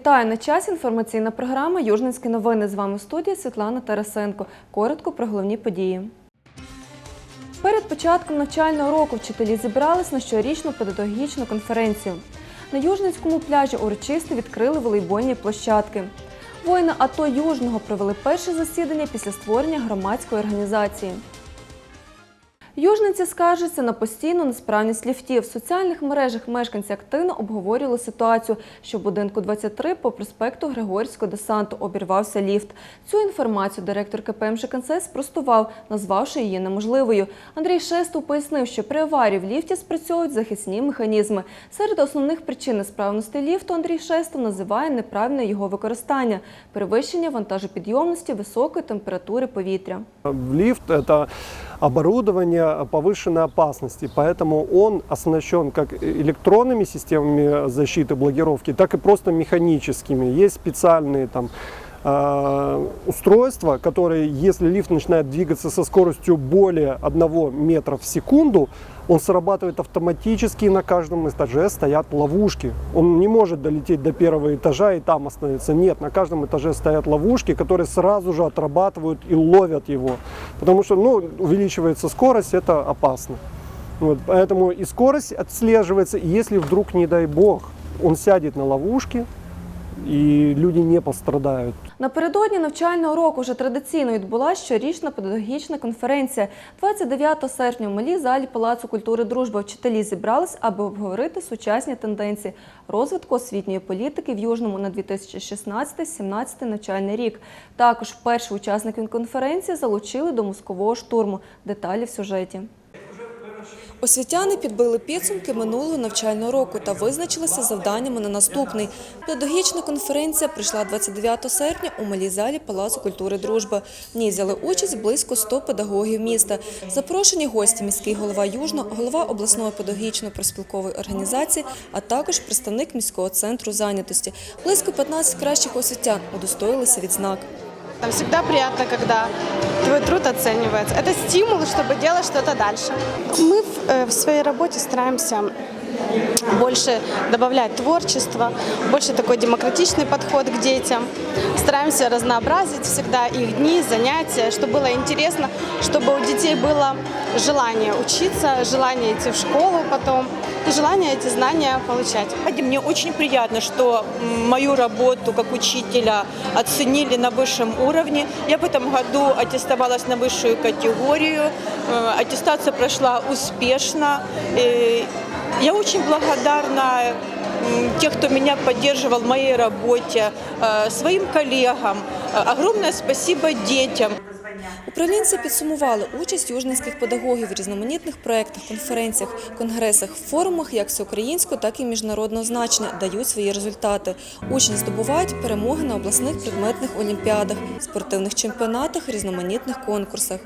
Вітаю на часі. Інформаційна програма Южницькі новини. З вами в студії Світлана Тарасенко. Коротко про головні події. Перед початком навчального року вчителі зібрались на щорічну педагогічну конференцію. На Южницькому пляжі урочисто відкрили волейбольні площадки. Воїни АТО Южного провели перше засідання після створення громадської організації. Южниці скаржаться на постійну несправність ліфтів. В соціальних мережах мешканці активно обговорювали ситуацію, що в будинку 23 по проспекту Григорівського десанту обірвався ліфт. Цю інформацію директор КП МЖКНЦ спростував, назвавши її неможливою. Андрій Шестов пояснив, що при аварії в ліфті спрацьовують захисні механізми. Серед основних причин несправності ліфту Андрій Шестов називає неправильне його використання, перевищення вантажопідйомності, високої температури повітря. Лифт – это оборудование повышенной опасности, поэтому он оснащен как электронными системами защиты, блокировки, так и просто механическими. Есть специальные там э, устройства, которые, если лифт начинает двигаться со скоростью более 1 метра в секунду, он срабатывает автоматически, и на каждом этаже стоят ловушки. Он не может долететь до первого этажа и там остановиться. Нет, на каждом этаже стоят ловушки, которые сразу же отрабатывают и ловят его. Потому что ну, увеличивается скорость, это опасно. Вот, поэтому и скорость отслеживается, и если вдруг, не дай бог, он сядет на ловушки, и люди не пострадают. Напередодні навчального року вже традиційно відбулася щорічна педагогічна конференція. 29 серпня в малій залі Палацу культури дружба вчителі зібрались, аби обговорити сучасні тенденції розвитку освітньої політики в Южному на 2016-17 навчальний рік. Також перших учасників конференції залучили до мозкового штурму. Деталі в сюжеті. Освітяни підбили підсумки минулого навчального року та визначилися завданнями на наступний. Педагогічна конференція прийшла 29 серпня у малій залі Палацу культури Дружба. В ній взяли участь близько 100 педагогів міста. Запрошені гості міський голова Южно, голова обласної педагогічної проспілкової організації, а також представник міського центру зайнятості. Близько 15 кращих освітян удостоїлися відзнак. Там всегда приятно, когда твой труд оценивается. Это стимул, чтобы делать что-то дальше. Мы в, э, в своей работе стараемся больше добавлять творчество, больше такой демократичный подход к детям. Стараемся разнообразить всегда их дни, занятия, чтобы было интересно, чтобы у детей было желание учиться, желание идти в школу потом и желание эти знания получать. Знаете, Мне очень приятно, что м, мою работу как учителя оценили на высшем уровне. Я в этом году аттестовалась на высшую категорию. Э, Аттестация прошла успешно. Э, Я очень благодарна м, тех, кто меня поддерживал в моей работе, э, своим коллегам. Э, Огромное спасибо детям. Управлінці підсумували участь южницьких педагогів в різноманітних проєктах, конференціях, конгресах, форумах як всеукраїнського, так і міжнародного значення дають свої результати. Учні здобувають перемоги на обласних предметних олімпіадах, спортивних чемпіонатах, різноманітних конкурсах.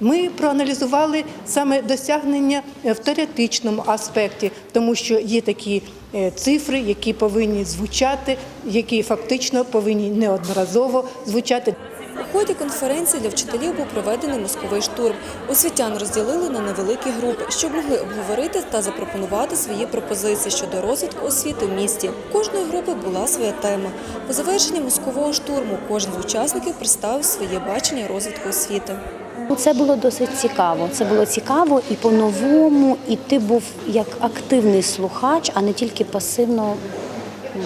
Ми проаналізували саме досягнення е, в теоретичному аспекті, тому що є такі е, цифри, які повинні звучати, які фактично повинні неодноразово звучати. У ході конференції для вчителів був проведений мозковий штурм. Освітян розділили на невеликі групи, щоб могли обговорити та запропонувати свої пропозиції щодо розвитку освіти в місті. У Кожної групи була своя тема. По завершенні мозкового штурму кожен з учасників представив своє бачення розвитку освіти. Ну, Це було досить цікаво. Це було цікаво і по-новому, і ти був як активний слухач, а не тільки пасивно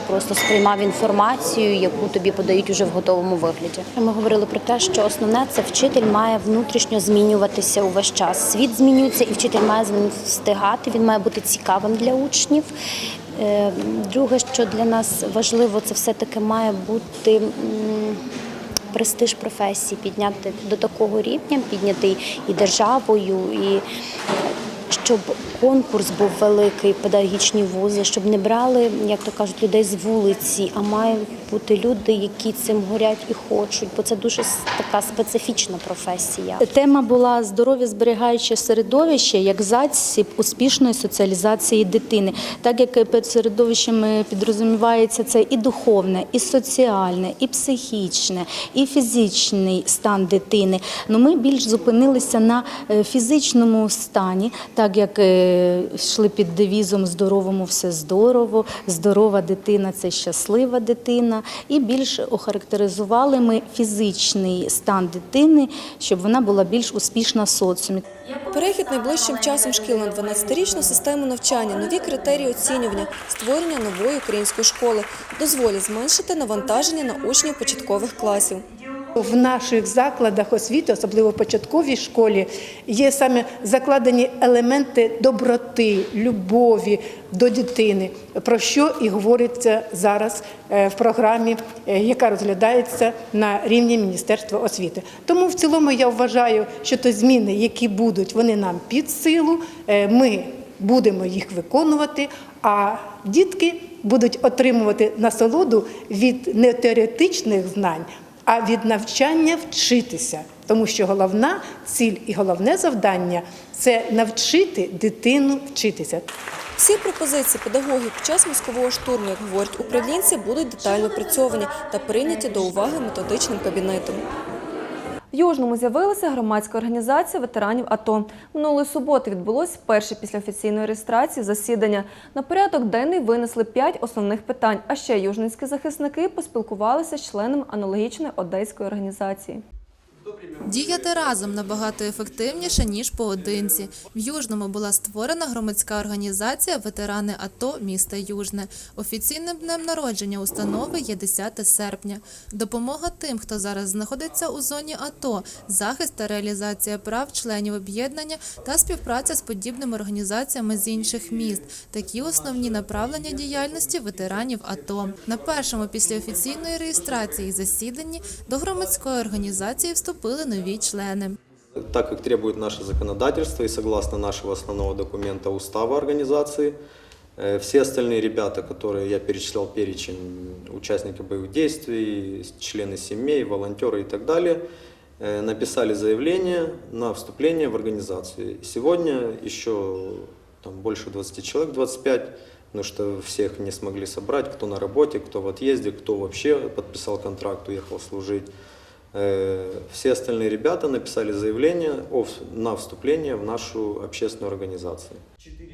просто сприймав інформацію, яку тобі подають уже в готовому вигляді. Ми говорили про те, що основне це вчитель має внутрішньо змінюватися увесь час. Світ змінюється, і вчитель має встигати. Він має бути цікавим для учнів. Е, Друге, що для нас важливо, це все-таки має бути. престиж професії підняти до такого рівня, піднятий і державою, і щоб конкурс був великий, педагогічні вузи, щоб не брали, як то кажуть, людей з вулиці, а мають бути люди, які цим горять і хочуть, бо це дуже така специфічна професія. Тема була здоров'я зберігаюче середовище як засіб успішної соціалізації дитини. Так як під середовищем підрозумівається це і духовне, і соціальне, і психічне, і фізичний стан дитини. Ну ми більш зупинилися на е, фізичному стані, так як е, йшли під девізом здоровому все здорово, здорова дитина це щаслива дитина. І більш охарактеризували ми фізичний стан дитини, щоб вона була більш успішна в соціумі. Перехід найближчим часом шкіл на 12-річну систему навчання, нові критерії оцінювання, створення нової української школи дозволять зменшити навантаження на учнів початкових класів. В наших закладах освіти, особливо в початковій школі, є саме закладені елементи доброти, любові до дитини, про що і говориться зараз е, в програмі, е, яка розглядається на рівні Міністерства освіти. Тому в цілому я вважаю, що то зміни, які будуть, вони нам під силу. Е, Ми будемо їх виконувати, а дітки будуть отримувати насолоду від не теоретичних знань, а від навчання вчитися. Тому що головна ціль і головне завдання це навчити дитину вчитися. Всі пропозиції педагогів під час мозкового штурму, як говорять управлінці, будуть детально опрацьовані та прийняті до уваги методичним кабінетом. В Южному з'явилася громадська організація ветеранів АТО. Минулої суботи відбулось перше після офіційної реєстрації засідання. На порядок денний винесли п'ять основних питань. А ще южницькі захисники поспілкувалися з членами аналогічної одеської організації. Діяти разом набагато ефективніше, ніж поодинці. В Южному була створена громадська організація Ветерани АТО міста Южне. Офіційним днем народження установи є 10 серпня. Допомога тим, хто зараз знаходиться у зоні АТО, захист та реалізація прав членів об'єднання та співпраця з подібними організаціями з інших міст. Такі основні направлення діяльності ветеранів АТО. На першому після офіційної реєстрації засіданні до громадської організації вступили нові члени. Так как требует наше законодательство и согласно нашего основного документа устава организации, э, все остальные ребята, которые я перечислял перечень, участники боевых действий, члены семей, волонтеры и так далее, э, написали заявление на вступление в организацию. И Сегодня еще там, больше 20 человек, 25, потому что всех не смогли собрать, кто на работе, кто в отъезде, кто вообще подписал контракт, уехал служить. Э, Все остальные ребята написали заявление о, в- на вступление в нашу общественную организацию.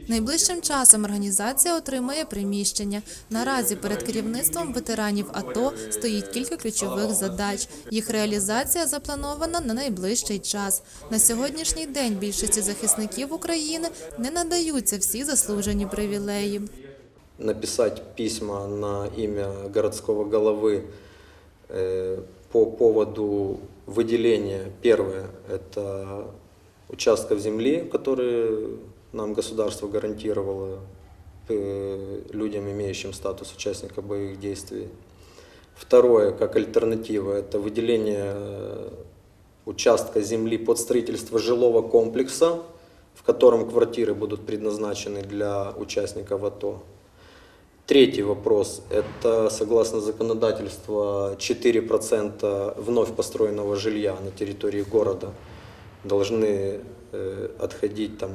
Найближчим часом організація отримає приміщення. Наразі перед керівництвом ветеранів АТО стоїть кілька ключових задач. Їх реалізація запланована на найближчий час. На сьогоднішній день більшості захисників України не надаються всі заслужені привілеї. Написать письма на имя городского головы э, по поводу выделения. Первое – это участков земли, которые нам государство гарантировало э, людям, имеющим статус участника боевых действий. Второе, как альтернатива, это выделение э, участка земли под строительство жилого комплекса, в котором квартиры будут предназначены для участников АТО. Третий вопрос – это, согласно законодательству, 4% вновь построенного жилья на территории города должны э, отходить там,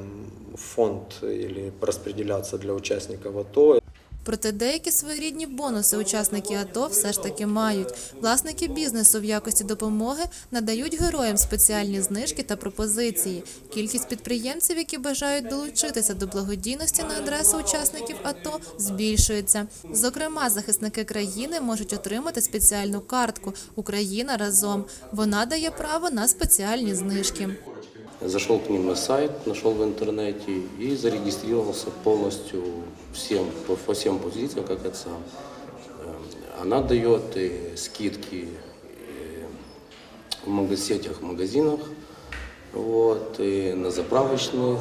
в фонд или распределяться для участников АТО. Проте деякі своєрідні бонуси учасники АТО все ж таки мають. Власники бізнесу в якості допомоги надають героям спеціальні знижки та пропозиції. Кількість підприємців, які бажають долучитися до благодійності на адресу учасників АТО, збільшується. Зокрема, захисники країни можуть отримати спеціальну картку Україна разом. Вона дає право на спеціальні знижки. Зашел к ним на сайт, нашел в интернете и зарегистрировался полностью всем, по, по всем позициям, как сам. Э, Она дает э, скидки э, в сетях, магазинах, вот, и на заправочных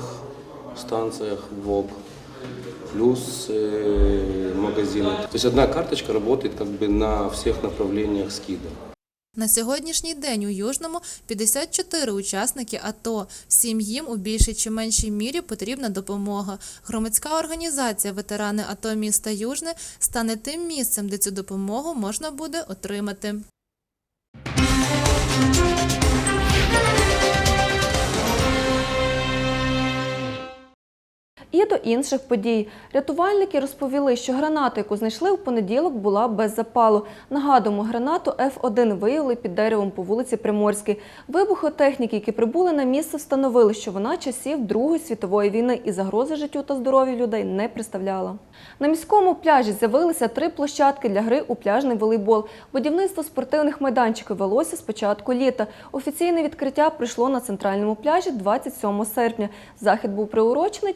станциях ВОК, плюс магазины. То есть одна карточка работает как бы на всех направлениях скидок. На сьогоднішній день у Южному 54 учасники АТО. Всім їм у більшій чи меншій мірі потрібна допомога. Громадська організація Ветерани АТО міста Южне стане тим місцем, де цю допомогу можна буде отримати. І до інших подій. Рятувальники розповіли, що граната, яку знайшли у понеділок, була без запалу. Нагадуємо, гранату F1 виявили під деревом по вулиці Приморській. Вибухотехніки, які прибули на місце, встановили, що вона часів Другої світової війни і загрози життю та здоров'ю людей не представляла. На міському пляжі з'явилися три площадки для гри у пляжний волейбол. Будівництво спортивних майданчиків велося з початку літа. Офіційне відкриття прийшло на центральному пляжі 27 серпня. Захід був приурочений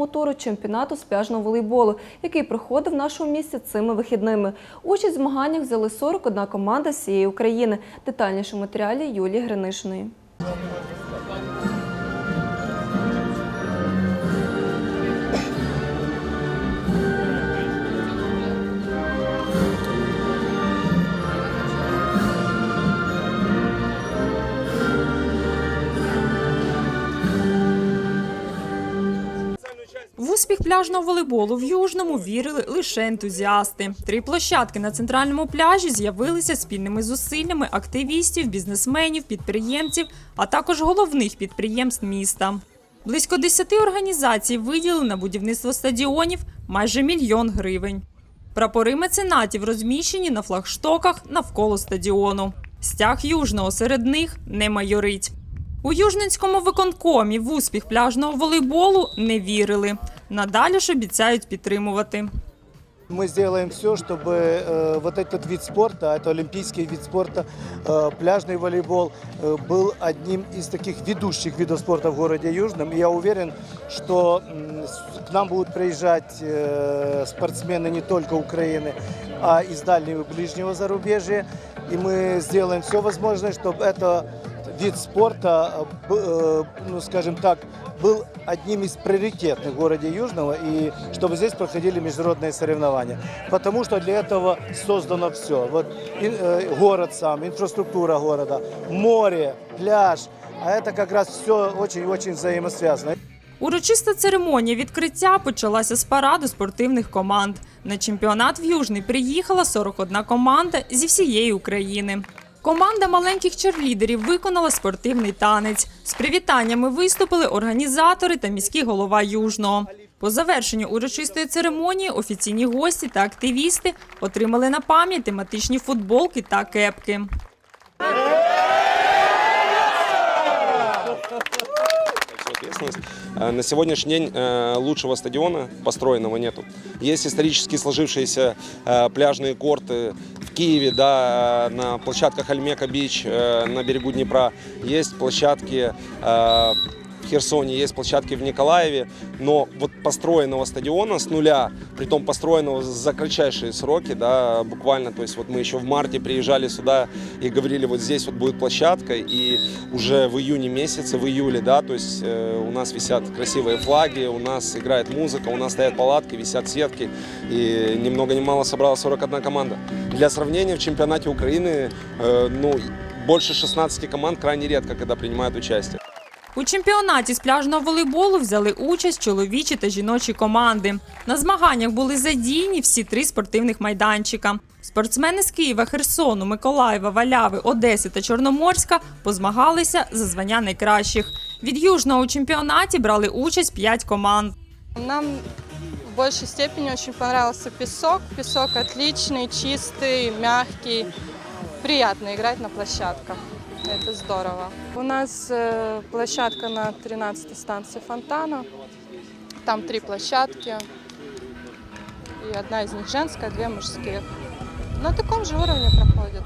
четвертому туру чемпіонату з пляжного волейболу, який проходив в нашому місті цими вихідними. Участь в змаганнях взяли 41 команда з всієї України. Детальніше матеріалі Юлії Гринишиної. Успіх пляжного волейболу в Южному вірили лише ентузіасти. Три площадки на центральному пляжі з'явилися спільними зусиллями активістів, бізнесменів, підприємців, а також головних підприємств міста. Близько 10 організацій виділили на будівництво стадіонів майже мільйон гривень. Прапори меценатів розміщені на флагштоках навколо стадіону. Стяг Южного серед них не майорить. У Южненському виконкомі в успіх пляжного волейболу не вірили. Надалі ж обіцяють підтримувати. Мы сделаем все, чтобы э, вот этот вид спорта, это олимпийский вид спорта, э, пляжный волейбол, э, был одним из таких ведущих видов спорта в городе Южном. И я уверен, что м, с- к нам будут приезжать э, спортсмены не только Украины, а из дальнего и ближнего зарубежья. И мы сделаем все возможное, чтобы это вид спорта, э, б- э, ну скажем так, был одним из приоритетных в городе Южного, и чтобы здесь проходили международные соревнования. Потому что для этого создано все. Вот и, э, город сам, инфраструктура города, море, пляж. А это как раз все очень-очень взаимосвязано. Урочиста церемонія відкриття почалася з параду спортивних команд. На чемпіонат в Южний приїхала 41 команда зі всієї України. Команда маленьких черлідерів виконала спортивний танець. З привітаннями виступили організатори та міський голова Южного. По завершенню урочистої церемонії офіційні гості та активісти отримали на пам'ять тематичні футболки та кепки. всю ответственность. Э, На сегодняшний день э, лучшего стадиона построенного нету. Есть исторически сложившиеся э, пляжные корты в Киеве, да, э, на площадках Альмека-Бич э, на берегу Днепра. Есть площадки э, в Херсоне, есть площадки в Николаеве, но вот построенного стадиона с нуля, притом построенного за кратчайшие сроки, да, буквально, то есть вот мы еще в марте приезжали сюда и говорили, вот здесь вот будет площадка, и уже в июне месяце, в июле, да, то есть э, у нас висят красивые флаги, у нас играет музыка, у нас стоят палатки, висят сетки, и ни много ни мало собралась 41 команда. Для сравнения, в чемпионате Украины, э, ну, больше 16 команд крайне редко, когда принимают участие. У чемпіонаті з пляжного волейболу взяли участь чоловічі та жіночі команди. На змаганнях були задіяні всі три спортивних майданчика. Спортсмени з Києва, Херсону, Миколаєва, Валяви, Одеси та Чорноморська позмагалися за звання найкращих. Від южного у чемпіонаті брали участь п'ять команд. Нам в большей степени очень понравился песок. Песок отличный, чистый, мягкий. Приятно играть на площадках. Это здорово. У нас э, площадка на 13 станции фонтана. Там три площадки. И одна из них женская, две мужские. На таком же уровне проходит.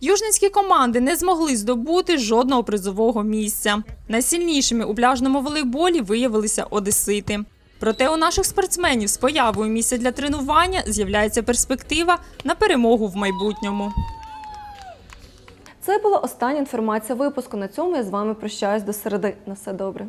Южницькі команди не змогли здобути жодного призового місця. Найсильнішими у пляжному волейболі виявилися одесити. Проте у наших спортсменів з появою місця для тренування з'являється перспектива на перемогу в майбутньому. Це була остання інформація випуску. На цьому я з вами прощаюсь до середи. На все добре.